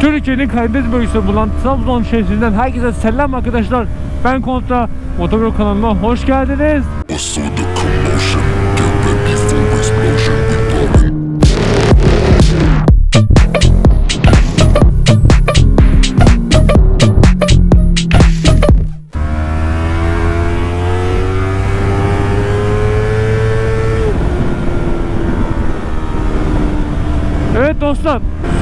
Türkiye'nin kaybet bölgesi bulunan Trabzon şehrinden herkese selam arkadaşlar. Ben Kontra Motovlog kanalıma hoş geldiniz.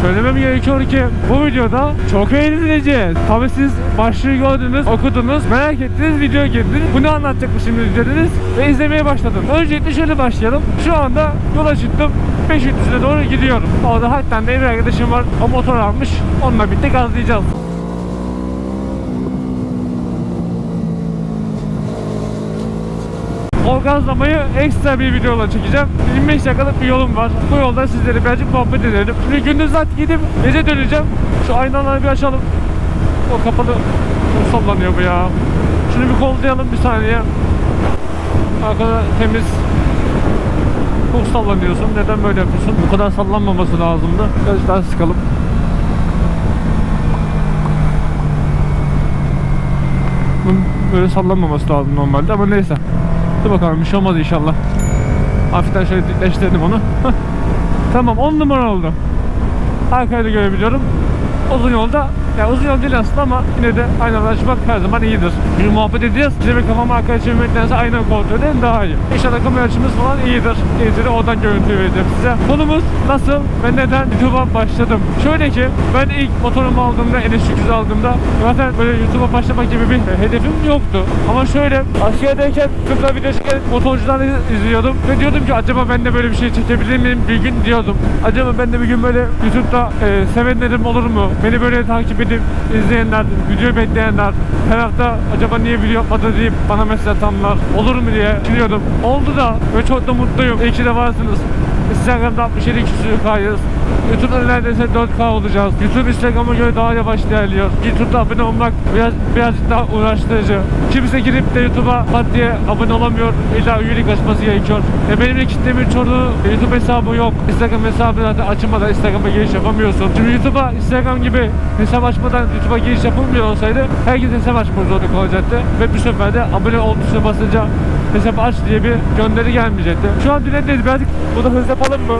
Söylemem gerekiyor ki bu videoda çok eğleneceğiz. Tabii siz başlığı gördünüz, okudunuz, merak ettiniz, video girdiniz. Bunu anlatacakmış şimdi dediniz ve izlemeye başladım. Öncelikle şöyle başlayalım. Şu anda yola çıktım. Beşiktaş'a doğru gidiyorum. Orada hatta bir arkadaşım var. O motor almış. Onunla birlikte gazlayacağız. O gazlamayı ekstra bir videola çekeceğim. 25 dakikalık bir yolum var. Bu yolda sizlere birazcık muhabbet edelim. Şimdi gündüz saat gidip gece döneceğim. Şu aynaları bir açalım. O kapalı. Çok sallanıyor bu ya. Şunu bir kollayalım bir saniye. Arkada temiz. Çok sallanıyorsun. Neden böyle yapıyorsun? Bu kadar sallanmaması lazımdı. Biraz daha sıkalım. Böyle sallanmaması lazım normalde ama neyse. Dur bakalım bir şey olmaz inşallah. Hafiften şöyle dikleştirdim onu. Tamam 10 numara oldu. Arkayı da görebiliyorum. Uzun yolda, ya uzun yol değil aslında ama yine de aynalar açmak her zaman iyidir. Bir muhabbet edeceğiz. Size bir kafamı arkaya çevirmektense ayna kontrol edin daha iyi. İnşallah kamera açımız falan iyidir. İyidir oradan görüntü vereceğim size. Konumuz nasıl ve neden YouTube'a başladım? Şöyle ki ben ilk motorumu aldığımda, NS800 aldığımda zaten böyle YouTube'a başlamak gibi bir hedefim yoktu. Ama şöyle askerdeyken kısa video çeken motorcuları izliyordum ve diyordum ki acaba ben de böyle bir şey çekebilir miyim bir gün diyordum. Acaba ben de bir gün böyle YouTube'da e, sevenlerim olur mu? Beni böyle takip edip izleyenler, video bekleyenler her hafta acaba niye video yapmadı deyip bana mesaj atanlar olur mu diye düşünüyordum. Oldu da ve çok da mutluyum. İyi ki de varsınız. Instagram'da 67 küsür kayız. YouTube'da neredeyse 4K olacağız. YouTube Instagram'a göre daha yavaş ilerliyor. YouTube'da abone olmak biraz birazcık daha uğraştırıcı. Kimse girip de YouTube'a pat diye abone olamıyor. İlla üyelik açması gerekiyor. E benim de kitlemin çoğu YouTube hesabı yok. Instagram hesabı zaten açmadan Instagram'a giriş yapamıyorsun. Şimdi YouTube'a Instagram gibi hesap açmadan YouTube'a giriş yapılmıyor olsaydı herkes hesap açmak zorunda kalacaktı. Ve bu sefer de abone ol tuşuna basınca hesap aç diye bir gönderi gelmeyecekti. Şu an dilendeyiz. Birazcık burada hız yapalım mı?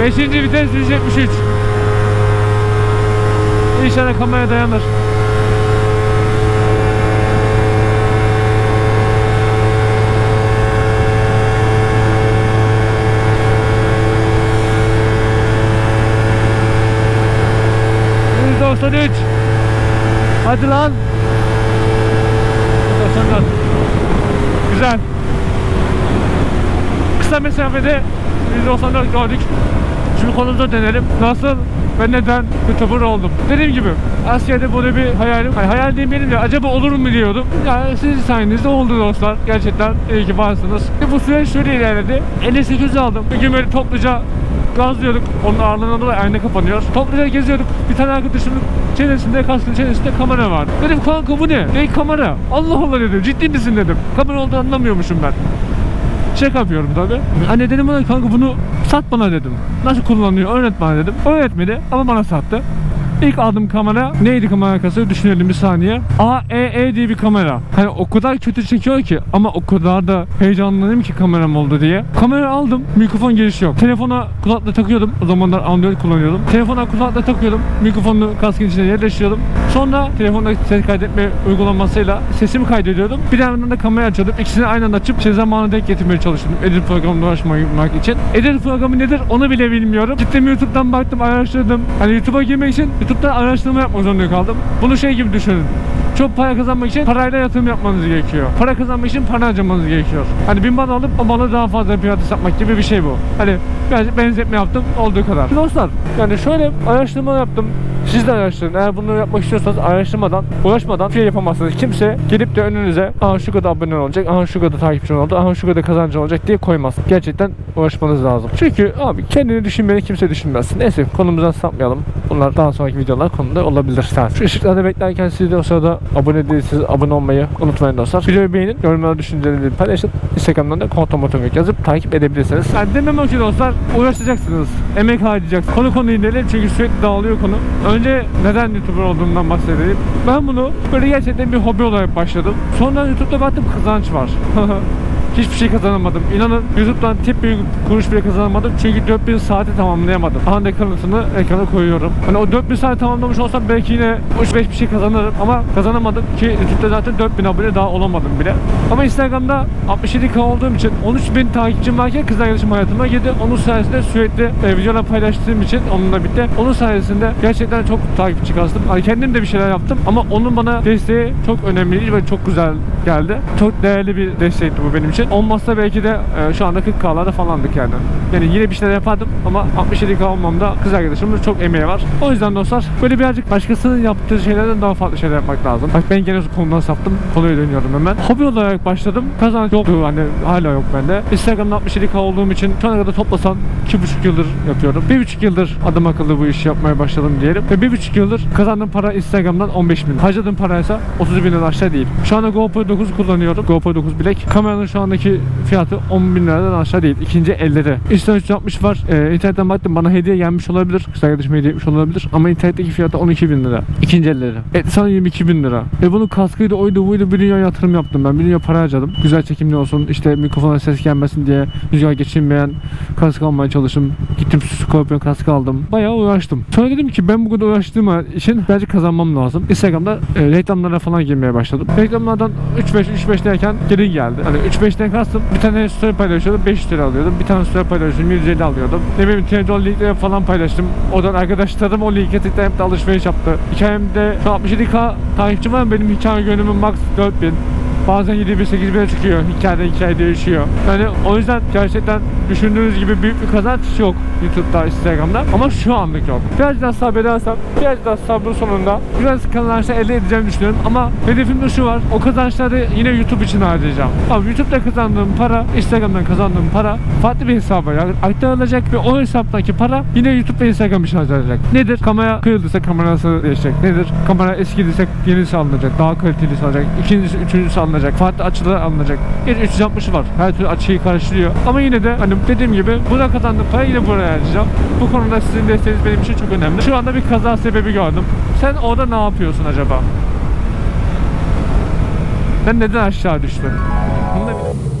Beşinci vites 173. İnşallah kamera dayanır. Hadi lan 94 Güzel Kısa mesafede 194 gördük Şimdi konumuza dönelim. Nasıl ve neden YouTuber oldum? Dediğim gibi askerde böyle bir hayalim, hayır, hayal değil benim de acaba olur mu diyordum. Yani sizin sayenizde oldu dostlar. Gerçekten iyi ki varsınız. Ve bu süreç şöyle ilerledi. 58 aldım. Bir gün böyle topluca gazlıyorduk. Onun ağırlığından dolayı ayna kapanıyor. Topluca geziyorduk. Bir tane arkadaşımın çenesinde, kaskın çenesinde kamera var. Dedim kanka bu ne? Ne kamera? Allah Allah dedim. Ciddi misin dedim. Kamera olduğunu anlamıyormuşum ben. Şaka yapıyorum tabi. Anne dedim bana kanka bunu sat bana dedim. Nasıl kullanılıyor öğret bana dedim. Öğretmedi ama bana sattı. İlk aldığım kamera neydi kamera arkası düşünelim bir saniye. AEE diye bir kamera. Hani o kadar kötü çekiyor ki ama o kadar da heyecanlandım ki kameram oldu diye. Kamera aldım mikrofon girişi yok. Telefona kulaklığı takıyordum. O zamanlar Android kullanıyordum. Telefona kulaklığı takıyordum. Mikrofonunu kaskın içine yerleştiriyordum. Sonra telefonda ses kaydetme uygulamasıyla sesimi kaydediyordum. Bir yandan da kamera açıyordum. İkisini aynı anda açıp şey zamanı denk getirmeye çalıştım. Edit programına uğraşmak için. Edit programı nedir onu bile bilmiyorum. Gittim YouTube'dan baktım araştırdım. Hani YouTube'a girmek için YouTube'dan araştırma yapmak zorunda kaldım. Bunu şey gibi düşünün. Çok para kazanmak için parayla yatırım yapmanız gerekiyor. Para kazanmak için para harcamanız gerekiyor. Hani bir mal alıp o malı daha fazla fiyata satmak gibi bir şey bu. Hani Birazcık benzetme yaptım olduğu kadar. Dostlar yani şöyle araştırma yaptım. Siz de araştırın. Eğer bunu yapmak istiyorsanız araştırmadan, uğraşmadan şey yapamazsınız. Kimse gelip de önünüze aha şu kadar abone olacak, aha şu kadar takipçi oldu, aha şu kadar kazancı olacak diye koymaz. Gerçekten uğraşmanız lazım. Çünkü abi kendini düşünmeni kimse düşünmez. Neyse konumuzdan sapmayalım. Bunlar daha sonraki videolar konuda olabilir. Şu ışıklarda beklerken siz de o sırada abone değilseniz abone olmayı unutmayın dostlar. Videoyu beğenin, yorumlarda düşüncelerinizi paylaşın. Instagram'dan da kontomotomik yazıp takip edebilirsiniz. Yani demem ki dostlar uğraşacaksınız. Emek harcayacaksınız. Konu konuyu inelim çünkü sürekli dağılıyor konu. Önce neden YouTuber olduğumdan bahsedelim. Ben bunu böyle gerçekten bir hobi olarak başladım. Sonra YouTube'da baktım kazanç var. Hiçbir şey kazanamadım. İnanın YouTube'dan tek bir kuruş bile kazanamadım. Çünkü 4000 saati tamamlayamadım. Aha kanıtını ekrana koyuyorum. Hani o 4000 saat tamamlamış olsam belki yine 3-5 bir şey kazanırım. Ama kazanamadım ki YouTube'da zaten 4000 abone daha olamadım bile. Ama Instagram'da 67k olduğum için 13.000 takipçim varken kız arkadaşım hayatıma girdi. Onun sayesinde sürekli e, videolar paylaştığım için onunla birlikte. Onun sayesinde gerçekten çok takipçi kastım. Hani kendim de bir şeyler yaptım ama onun bana desteği çok önemliydi ve çok güzel geldi. Çok değerli bir destekti bu benim için. Olmazsa belki de e, şu anda 40k'larda falandık yani. Yani yine bir şeyler yapardım ama 67k olmamda kız arkadaşımın çok emeği var. O yüzden dostlar böyle birazcık başkasının yaptığı şeylerden daha farklı şeyler yapmak lazım. Bak ben gene konudan saptım. Konuya dönüyorum hemen. Hobi olarak başladım. Kazanç yoktu hani hala yok bende. Instagram'da 67k olduğum için şu ana kadar toplasan 2,5 yıldır yapıyorum. 1,5 yıldır adım akıllı bu işi yapmaya başladım diyelim. Ve 1,5 yıldır kazandığım para Instagram'dan 15 bin. Harcadığım para ise 30 binden aşağı değil. Şu anda GoPro 9 kullanıyorum. GoPro 9 Black. Kameranın şu andaki fiyatı 10 bin liradan aşağı değil. İkinci elleri. Insta 360 var. Ee, internetten baktım bana hediye gelmiş olabilir. Kız arkadaşım hediye etmiş olabilir. Ama internetteki fiyatı 12 bin lira. İkinci elleri. Et sana 22 bin lira. Ve bunun kaskıydı oydu buydu bir dünya yatırım yaptım ben. Bir dünya para harcadım. Güzel çekimli olsun. işte mikrofona ses gelmesin diye rüzgar geçirmeyen kask almaya çalıştım. Gittim Scorpion kaskı aldım. Bayağı uğraştım. Sonra dedim ki ben bu kadar uğraştığım için birazcık kazanmam lazım. Instagram'da e, reklamlara falan girmeye başladım. Reklamlardan 3-5 3-5 derken geri geldi. Hani 3-5'ten kastım bir tane story paylaşıyordum 500 lira alıyordum. Bir tane story paylaşıyordum 150 alıyordum. Ne bileyim Trendyol linkleri falan paylaştım. Oradan arkadaşlarım o linke tıklayıp de alışveriş yaptı. Hikayemde şu an 67k takipçim var benim hikaye gönlümün max 4000. Bazen 7 bin 8 bine çıkıyor. Hikayeden hikaye değişiyor. Yani o yüzden gerçekten düşündüğünüz gibi büyük bir kazanç yok YouTube'da, Instagram'da. Ama şu anlık yok. Biraz daha sabredersem, biraz daha sabrın sonunda biraz kazançlar elde edeceğimi düşünüyorum. Ama hedefimde şu var. O kazançları yine YouTube için harcayacağım. Abi YouTube'da kazandığım para, Instagram'dan kazandığım para farklı bir hesaba aktarılacak ve o hesaptaki para yine YouTube ve Instagram için harcanacak. Nedir? Kamera kırıldıysa kamerası değişecek. Nedir? Kamera eskidiyse yenisi alınacak. Daha kalitelisi alınacak. İkincisi, üçüncüsü alınacak. Farklı açılar alınacak. Geç 360 var. Her türlü açıyı karşılıyor. Ama yine de hani dediğim gibi burada kazandığım parayı yine buraya harcayacağım. Bu konuda sizin desteğiniz benim için çok önemli. Şu anda bir kaza sebebi gördüm. Sen orada ne yapıyorsun acaba? Ben neden aşağı düştüm? Bunu da bir-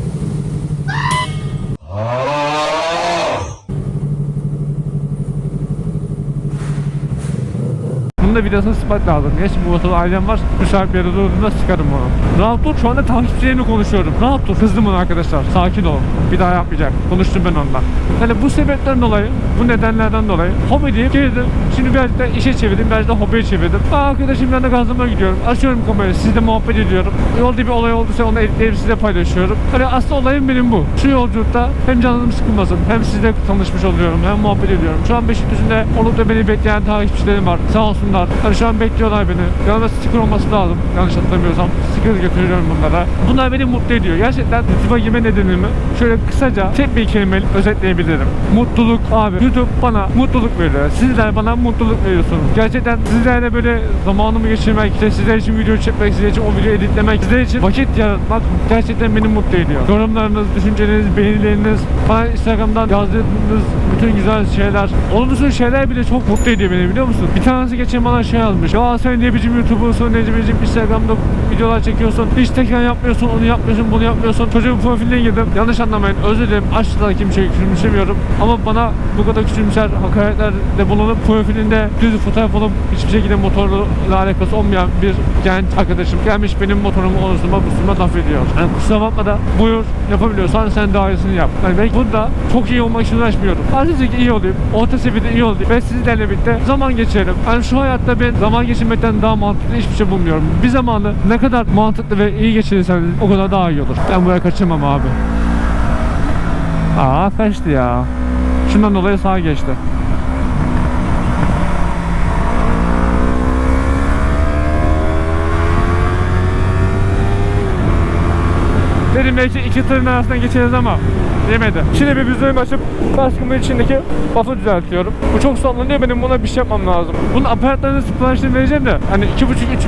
Videosunu sıkmak lazım. Geç bu motorda ailem var. Müsait bir yerde durduğunda sıkarım onu. Rahat dur. Şu anda takipçilerimle konuşuyorum. Rahat dur. Kızdım ona arkadaşlar. Sakin ol. Bir daha yapmayacak. Konuştum ben onunla. Yani bu sebeplerden dolayı, bu nedenlerden dolayı hobi deyip girdim. Şimdi birazcık da işe çevirdim. Birazcık da hobiye çevirdim. Aa, arkadaşımla da gazlamaya gidiyorum. Açıyorum kamerayı. Sizle muhabbet ediyorum. Yolda bir olay olduysa onu editleyip size paylaşıyorum. Hani aslında olayım benim bu. Şu yolculukta hem canım sıkılmasın hem sizle tanışmış oluyorum hem muhabbet ediyorum. Şu an Beşiktaş'ında olup da beni bekleyen takipçilerim var. Sağ olsunlar. Hani şu an bekliyorlar beni. Yanımda sticker olması lazım. Yanlış hatırlamıyorsam. Sticker götürüyorum bunlara. Bunlar beni mutlu ediyor. Gerçekten YouTube'a girme nedenimi şöyle kısaca tek bir kelimeyle özetleyebilirim. Mutluluk abi. YouTube bana mutluluk veriyor. Sizler bana mutluluk veriyorsunuz. Gerçekten sizlerle böyle zamanımı geçirmek, işte sizler için video çekmek, sizler için o videoyu editlemek, sizler için vakit yaratmak gerçekten beni mutlu ediyor. Yorumlarınız, düşünceleriniz, beğenileriniz, bana Instagram'dan yazdığınız bütün güzel şeyler, olumsuz şeyler bile çok mutlu ediyor beni biliyor musun? Bir tanesi geçen bana şey yazmış. Ya sen ne biçim YouTuber'sun, ne biçim Instagram'da videolar çekiyorsun. Hiç tekrar yapmıyorsun, onu yapmıyorsun, bunu yapmıyorsun. Çocuğun profiline girdim. Yanlış anlamayın. Özür dilerim. Asla kimseyi küçümsemiyorum. Ama bana bu kadar küçümser hakaretlerde bulunup profilinde düz fotoğraf olup hiçbir şekilde motorla alakası olmayan bir genç arkadaşım gelmiş benim motorumu omuzuma üstüme laf ediyor. Yani kusura bakma da buyur yapabiliyorsan sen daha iyisini yap. Yani ben burada çok iyi olmak için uğraşmıyorum. Azıcık iyi olayım. Orta seviyede iyi olayım. Ve sizlerle birlikte zaman geçirelim. Yani şu hayatta ben zaman geçirmekten daha mantıklı hiçbir şey bulmuyorum. Bir zamanı ne kadar mantıklı ve iyi geçirirseniz o kadar daha iyi olur. Ben buraya kaçırmam abi. Aa kaçtı ya. Şundan dolayı sağa geçti. Dedim belki iki tırın arasından geçeriz ama yemedi. Şimdi bir vizörümü açıp kaskımın içindeki buff'ı düzeltiyorum. Bu çok sallanıyor benim buna bir şey yapmam lazım. Bunun aparatlarının siparişini vereceğim de hani 2,5-3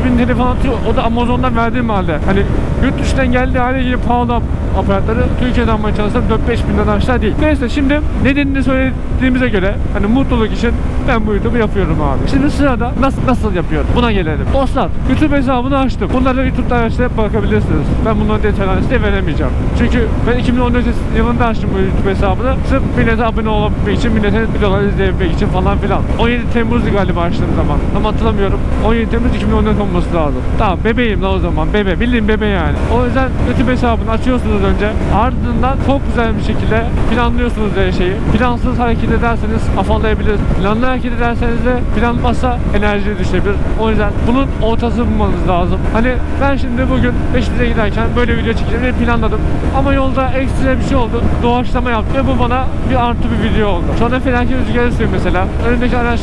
bin TL falan atıyor. O da Amazon'dan verdiğim halde. Hani yurt dışından geldiği halde yine pahalı aparatları Türkiye'den almaya çalışsam 4-5 binden aşağı değil. Neyse şimdi nedenini söylediğimize göre hani mutluluk için ben bu YouTube'u yapıyorum abi. Şimdi sırada nasıl nasıl yapıyorum? Buna gelelim. Dostlar YouTube hesabını açtım. Bunları YouTube'da araştırıp bakabilirsiniz. Ben bunların detaylarını size veremeyeceğim. Çünkü ben 2014 yılında açtım bu YouTube hesabını. Sırf millete abone olabilmek için, milletin videoları izleyebilmek için falan filan. 17 Temmuz'du galiba açtığım zaman. Tam hatırlamıyorum. 17 Temmuz 2014 olması lazım. Tamam bebeğim lan o zaman. Bebe. Bildiğin bebe yani. O yüzden YouTube hesabını açıyorsunuz önce. Ardından çok güzel bir şekilde planlıyorsunuz her şeyi. Plansız hareket ederseniz afallayabilir. Planlı hareket ederseniz de planmazsa enerji düşebilir. O yüzden bunun ortasını bulmanız lazım. Hani ben şimdi bugün Beşiktaş'a giderken böyle video çekeceğim diye planladım. Ama yolda ekstra bir şey oldu. Doğaçlama yaptım ve bu bana bir artı bir video oldu. Şu anda felaket rüzgar esiyor mesela. Önümdeki araç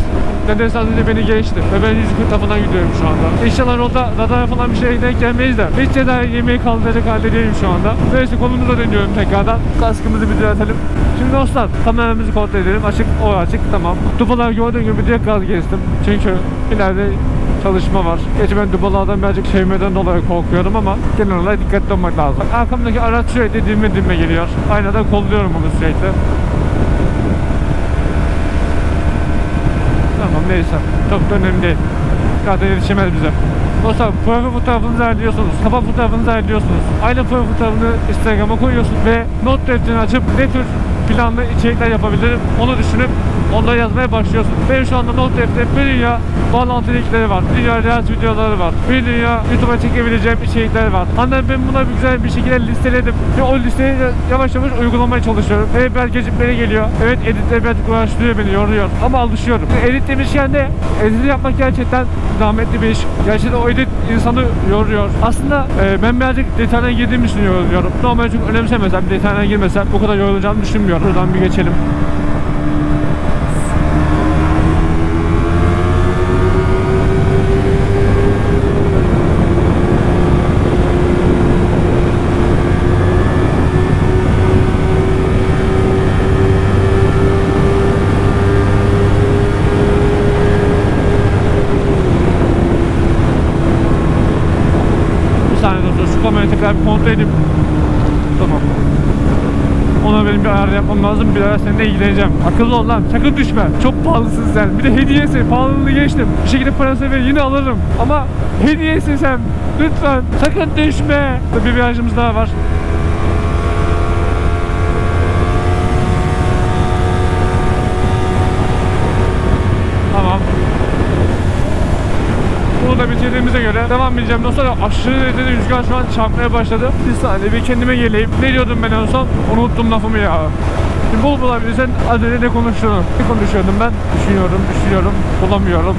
nedense az önce beni geçti. Ve ben 140 tarafından gidiyorum şu anda. İnşallah yolda radara falan bir şey denk gelmeyiz de. Hiç ceza yemeği kaldıracak halde şu anda. Neyse konumuza dönüyorum tekrardan. Kaskımızı bir düzeltelim. Şimdi dostlar kameramızı kontrol edelim. Açık o açık tamam. Dubalar gördüğün gibi direkt gaz geçtim. Çünkü ileride çalışma var. Gerçi ben dubalardan birazcık sevmeden dolayı korkuyorum ama genel olarak dikkatli olmak lazım. Arkamdaki araç sürekli dinme dinme geliyor. Aynadan kolluyorum onu sürekli. Tamam neyse. Çok da önemli değil. Zaten yetişemez bize. Dostlar profil fotoğrafınızı ayarlıyorsunuz. Kafa fotoğrafınızı ayarlıyorsunuz. Aynı profil fotoğrafını Instagram'a koyuyorsunuz ve not defterini açıp ne tür planlı içerikler yapabilirim onu düşünüp onları yazmaya başlıyorsunuz. Benim şu anda not defteri bir dünya bağlantı linkleri var. Bir dünya reels videoları var. Bir dünya YouTube'a çekebileceğim içerikler var. Hani ben buna bir güzel bir şekilde listeledim. Ve o listeyi yavaş yavaş uygulamaya çalışıyorum. Evet belki gecikmeli geliyor. Evet editler birazcık uğraştırıyor beni, yoruyor. Ama alışıyorum. Edit demişken de edit yapmak gerçekten zahmetli bir iş. Gerçekten o edit insanı yoruyor. Aslında e, ben birazcık detayına girdiğim için yoruluyorum. Normalde çok önemsemesem, detayına girmesem bu kadar yorulacağımı düşünmüyorum. Buradan bir geçelim. Bir saniye dostlar şu edeyim. Tamam. Ona benim bir ayar yapmam lazım. Bir ara seninle ilgileneceğim. Akıllı ol lan. Sakın düşme. Çok pahalısın sen. Bir de hediyesi. Pahalılığını geçtim. Bir şekilde parasını ver yine alırım. Ama hediyesin sen. Lütfen. Sakın düşme. Bir virajımız daha var. Tamam. Bunu da bitirdiğimize göre devam edeceğim. Dostlar aşırı derecede rüzgar şu an çarpmaya başladı. Bir saniye bir kendime geleyim. Ne diyordum ben en son? Unuttum lafımı ya. Şimdi bul bulabilirsen az önce ne konuştuğunu. Ne konuşuyordum ben? Düşünüyorum, düşünüyorum, bulamıyorum.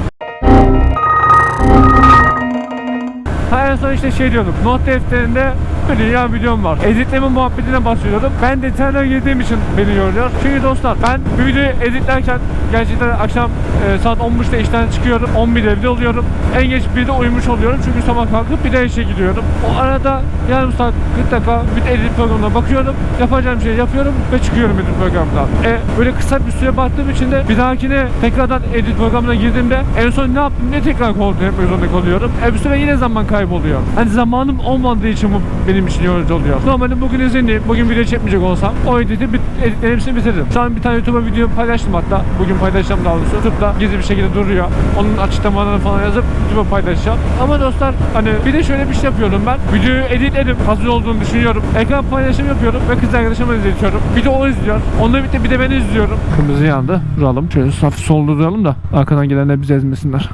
Ha en son işte şey diyordum. Not defterinde bir dünya videom var. Editleme muhabbetine bahsediyordum. Ben detaylara girdiğim için beni yoruyor. Çünkü dostlar ben bir videoyu editlerken gerçekten akşam e, saat 11'de işten çıkıyorum. 11'de evde oluyorum. En geç 1'de uyumuş oluyorum. Çünkü sabah kalkıp bir de işe gidiyorum. O arada yarım saat 40 dakika bir edit programına bakıyorum. Yapacağım şeyi yapıyorum ve çıkıyorum edit programından. E, böyle kısa bir süre baktığım için de bir dahakine tekrardan edit programına girdiğimde en son ne yaptım ne tekrar kontrol etmek zorunda kalıyorum. E bir süre yine zaman kayboluyor. Hani zamanım olmadığı için bu benim için yorucu oluyor. Normalde bugün izinliyim. Bugün video çekmeyecek olsam o editi bit, editlerin hepsini bitiririm. Şu bir tane YouTube'a video paylaştım hatta. Bugün paylaşacağım daha doğrusu. YouTube'da gizli bir şekilde duruyor. Onun açıklamalarını falan yazıp YouTube'a paylaşacağım. Ama dostlar hani bir de şöyle bir şey yapıyorum ben. Videoyu editledim. Hazır olduğunu düşünüyorum. Ekran paylaşım yapıyorum ve kız arkadaşıma izletiyorum. Bir de o izliyor. Onunla birlikte bir de ben izliyorum. Kırmızı yandı. Duralım. Şöyle hafif solda duralım da arkadan gelenler bizi ezmesinler.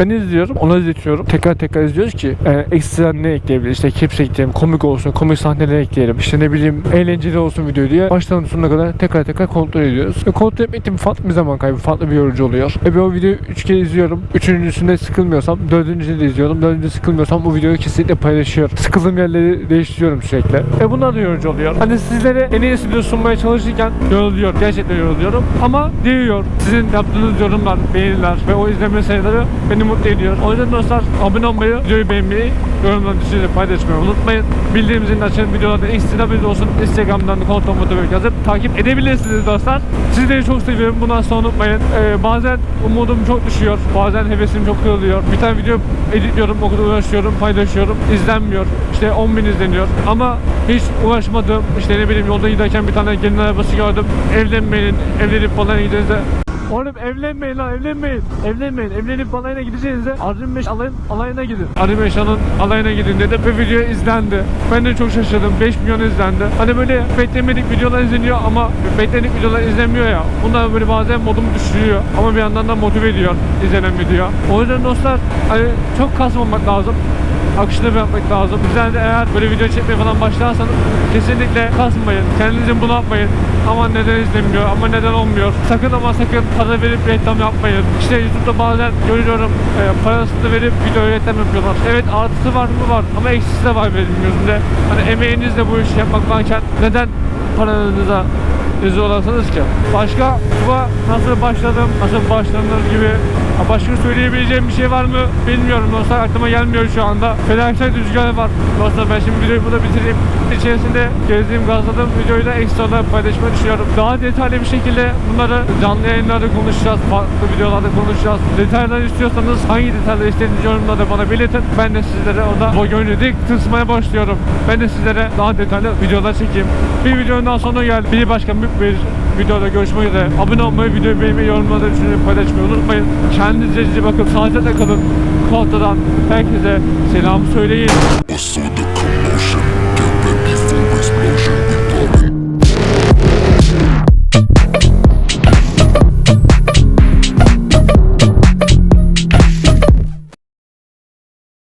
Ben izliyorum. Ona izletiyorum. Tekrar tekrar izliyoruz ki e, ekstra ne ekleyebiliriz? İşte caps ekleyelim, komik komik olsun, komik sahneler ekleyelim. İşte ne bileyim eğlenceli olsun video diye baştan sonuna kadar tekrar tekrar kontrol ediyoruz. Ve kontrol etmek de bir farklı bir zaman kaybı, farklı bir yorucu oluyor. Ve ben o videoyu 3 kere izliyorum. Üçüncüsünde sıkılmıyorsam, dördüncüsünde de izliyorum. Dördüncüsünde sıkılmıyorsam bu videoyu kesinlikle paylaşıyorum. Sıkıldığım yerleri değiştiriyorum sürekli. Ve bunlar da yorucu oluyor. Hani sizlere en iyisi video sunmaya çalışırken yoruluyor. Gerçekten yoruluyorum. Ama değiyor. Sizin yaptığınız yorumlar, beğeniler ve o izleme sayıları beni mutlu ediyor. O yüzden dostlar abone olmayı, videoyu beğenmeyi, yorumları düşünceleri paylaşmayı unutmayın. Bildiğimizin açın videolarda ekstra bir olsun Instagram'dan kontrol motoru yazıp takip edebilirsiniz dostlar. Sizleri çok seviyorum. Bundan sonra unutmayın. Ee, bazen umudum çok düşüyor. Bazen hevesim çok kırılıyor. Bir tane video editliyorum, o kadar uğraşıyorum, paylaşıyorum. izlenmiyor. İşte 10 bin izleniyor. Ama hiç uğraşmadım. İşte ne bileyim yolda giderken bir tane gelin arabası gördüm. Evlenmeyin, evlenip falan gideceğiz de Oğlum evlenmeyin lan evlenmeyin. Evlenmeyin. Evlenip balayına gideceğinize Arjun Beş alayın, alayına gidin. Arjun Beşan'ın alayına gidin dedi ve video izlendi. Ben de çok şaşırdım. 5 milyon izlendi. Hani böyle beklemedik videolar izleniyor ama bekledik videolar izlenmiyor ya. Bunlar böyle bazen modumu düşürüyor. Ama bir yandan da motive ediyor izlenen video. O yüzden dostlar hani çok kasmamak lazım akışını bırakmak lazım. Bizler de eğer böyle video çekmeye falan başlarsanız kesinlikle kasmayın. Kendinizi bunaltmayın. Ama neden izlenmiyor, ama neden olmuyor. Sakın ama sakın para verip reklam yapmayın. İşte YouTube'da bazen görüyorum e, parasını verip video reklam yapıyorlar. Evet artısı var mı var ama eksisi de var benim gözümde. Hani emeğinizle bu işi yapmak varken neden paranıza rezil olasınız ki? Başka bu nasıl başladım, nasıl başlanır gibi Başka söyleyebileceğim bir şey var mı bilmiyorum dostlar aklıma gelmiyor şu anda. Felaket rüzgar var. Dostlar ben şimdi videoyu burada bitireyim. İçerisinde gezdiğim gazladığım videoyu da ekstra olarak paylaşmayı düşünüyorum. Daha detaylı bir şekilde bunları canlı yayınlarda konuşacağız. Farklı videolarda konuşacağız. Detaylar istiyorsanız hangi detaylar istediğiniz yorumlarda bana belirtin. Ben de sizlere orada bu gönlü dik kısmaya başlıyorum. Ben de sizlere daha detaylı videolar çekeyim. Bir videonun daha sonuna geldik. Bir başka büyük bir videoda görüşmek üzere. Abone olmayı, videoyu beğenmeyi, yorumlarda düşünmeyi paylaşmayı unutmayın. Kendinize iyi bakın. Sağlıcakla kalın. Koltadan herkese selam söyleyin.